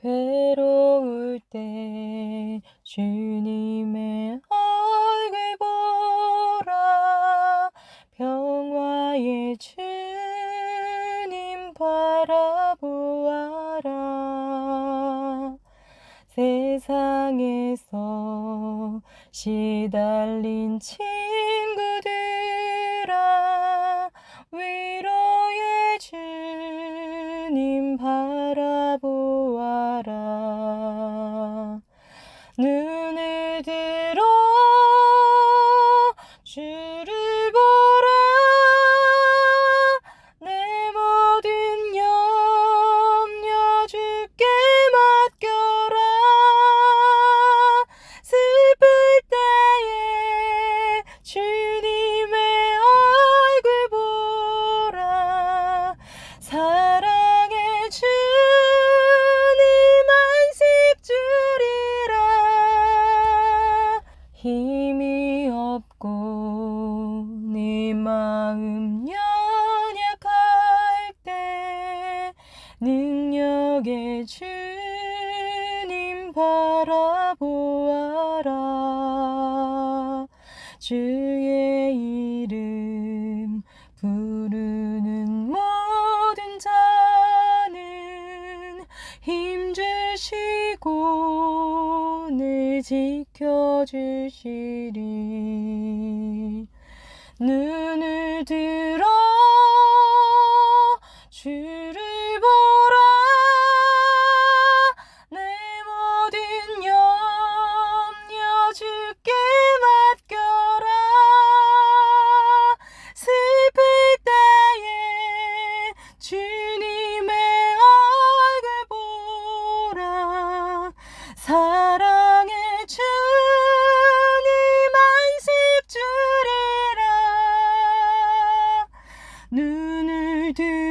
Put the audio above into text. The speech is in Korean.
괴로울 때 주님의 얼굴 보라. 평화의 주님 바라보아라. 세상에서 시달린 친 능력의 주님 바라보아라. 주의 이름 부르는 모든 자는 힘 주시고 늘 지켜주시리. 눈을 들어 눈을 들